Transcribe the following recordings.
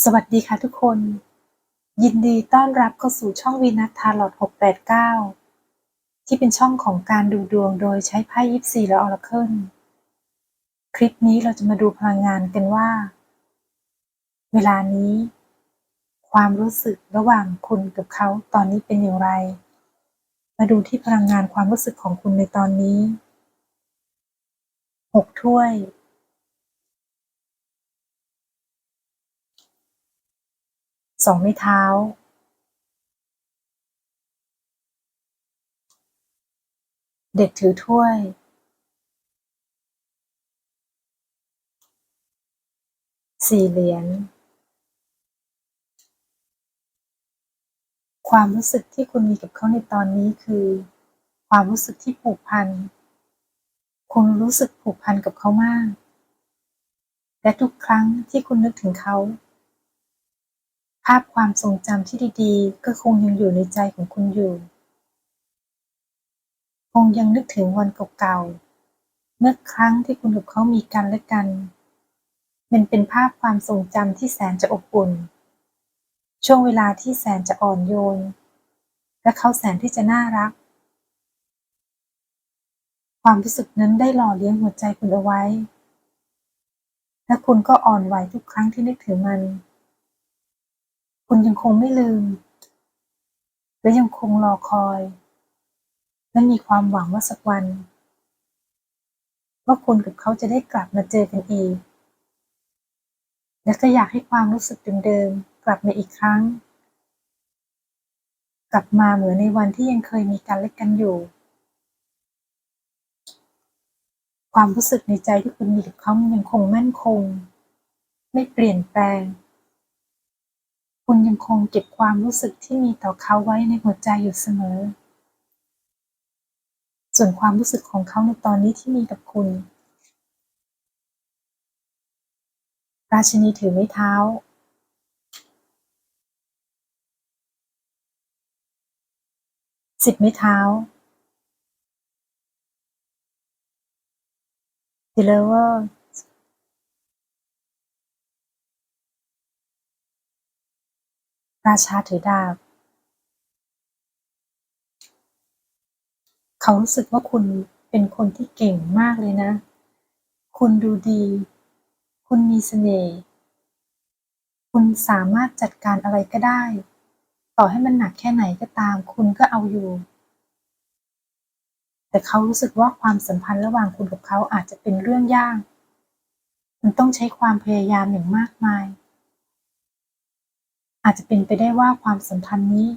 สวัสดีค่ะทุกคน ยินดีต้อนรับเข้าสู่ช่องวีนัททาร์ลอต689 ที่เป็นช่องของการดูดวงโดยใช้ไพ่ยิปซีและออร์เคิลคลิปนี้เราจะมาดูพลังงานกันว่า เวลานี้ ความรู้สึกระหว่างคุณกับเขาตอนนี้เป็นอย่างไร มาดูที่พลังงานความรู้สึกของคุณในตอนนี้ 6 ถ้วย สองไม้เท้า เด็กถือถ้วย สี่เหรียญ ความรู้สึกที่คุณมีกับเขาในตอนนี้คือ ความรู้สึกที่ผูกพัน คุณรู้สึกผูกพันกับเขามาก และทุกครั้งที่คุณนึกถึงเขา ภาพความทรงจำที่ดีๆ ก็คงยังอยู่ในใจของคุณอยู่ คงยังนึกถึงวันเก่าๆ เมื่อครั้งที่คุณกับเขามีกันและกัน มันเป็นภาพความทรงจำที่แสนจะอบอุ่น ช่วงเวลาที่แสนจะอ่อนโยน และเขาแสนที่จะน่ารัก ความรู้สึกนั้นได้หล่อเลี้ยงหัวใจคุณเอาไว้ และคุณก็อ่อนไหวทุกครั้งที่นึกถึงมัน คุณยังคงไม่ลืม และยังคงรอคอย และมีความหวังว่าสักวัน ว่าคุณกับเขาจะได้กลับมาเจอกันอีก และก็อยากให้ความรู้สึกเดิมๆกลับมาอีกครั้ง กลับมาเหมือนในวันที่ยังเคยมีกันและกันอยู่ ความรู้สึกในใจที่คุณมีกับเขายังคงมั่นคง ไม่เปลี่ยนแปลง คุณยังคงเก็บความรู้สึกที่มีต่อเขาไว้ในหัวใจอยู่เสมอ ส่วนความรู้สึกของเขาในตอนนี้ที่มีกับคุณ ราชินีถือไม้เท้า สิบไม้เท้า Deliver ร ราชาถือดาบ เขารู้สึกว่าคุณเป็นคนที่เก่งมากเลยนะ คุณดูดี คุณมีเสน่ห์ คุณสามารถจัดการอะไรก็ได้ ต่อให้มันหนักแค่ไหนก็ตาม คุณก็เอาอยู่ แต่เขารู้สึกว่าความสัมพันธ์ระหว่างคุณกับเขาอาจจะเป็นเรื่องยาก มันต้องใช้ความพยายามอย่างมากมาย อาจจะเป็นไปได้ว่าความสัมพันธ์นี้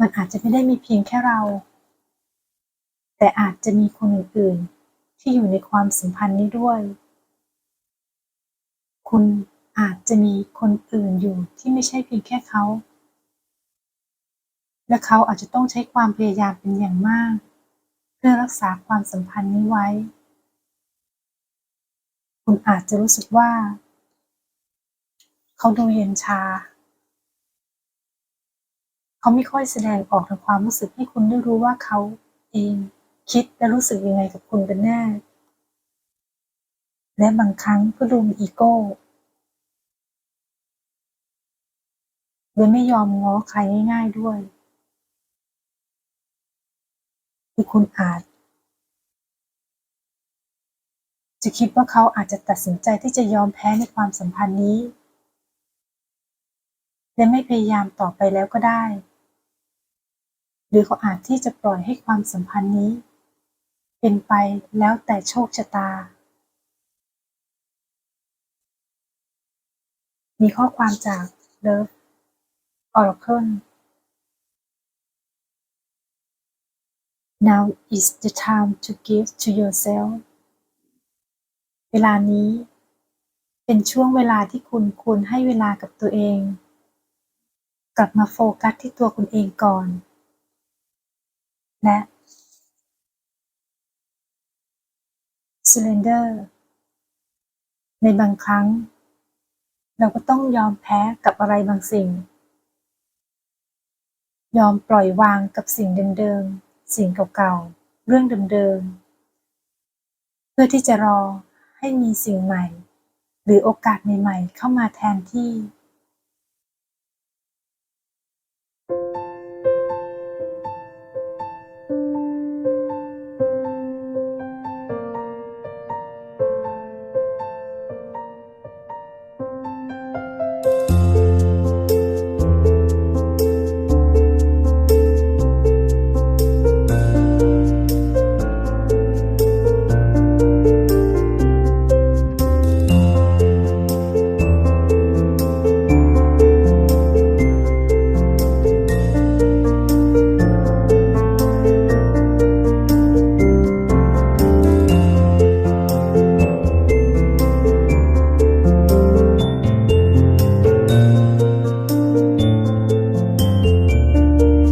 มันอาจจะไม่ได้มีเพียงแค่เรา แต่อาจจะมีคนอื่นๆที่อยู่ในความสัมพันธ์นี้ด้วย คุณอาจจะมีคนอื่นอยู่ที่ไม่ใช่เพียงแค่เขา และเขาอาจจะต้องใช้ความพยายามเป็นอย่างมาก เพื่อรักษาความสัมพันธ์นี้ไว้ คุณอาจจะรู้สึกว่า เขาดูเย็นชา เขาไม่ค่อยแสดงออกถึงความรู้สึกให้คุณได้รู้ว่าเขาเองคิดและรู้สึกยังไงกับคุณกันแน่ และบางครั้งก็ดูมีอีโก้โดยไม่ยอมง้อใครง่ายๆด้วยคือคุณอาจ จะคิดว่าเขาอาจจะตัดสินใจที่จะยอมแพ้ในความสัมพันธ์นี้ และไม่พยายามต่อไปแล้วก็ได้ หรือเขาอาจที่จะปล่อยให้ความสัมพันธ์นี้ เป็นไปแล้วแต่โชคชะตา มีข้อความจาก Love Oracle Now is the time to give to yourself เวลานี้เป็นช่วงเวลาที่คุณควรให้เวลากับตัวเอง กลับมาโฟกัสที่ตัวคุณเองก่อน และ surrender ในบางครั้ง เราก็ต้องยอมแพ้กับอะไรบางสิ่ง ยอมปล่อยวางกับสิ่งเดิมๆ สิ่งเก่าๆ เรื่องเดิมๆ เพื่อที่จะรอให้มีสิ่งใหม่ หรือโอกาสใหม่ๆ เข้ามาแทนที่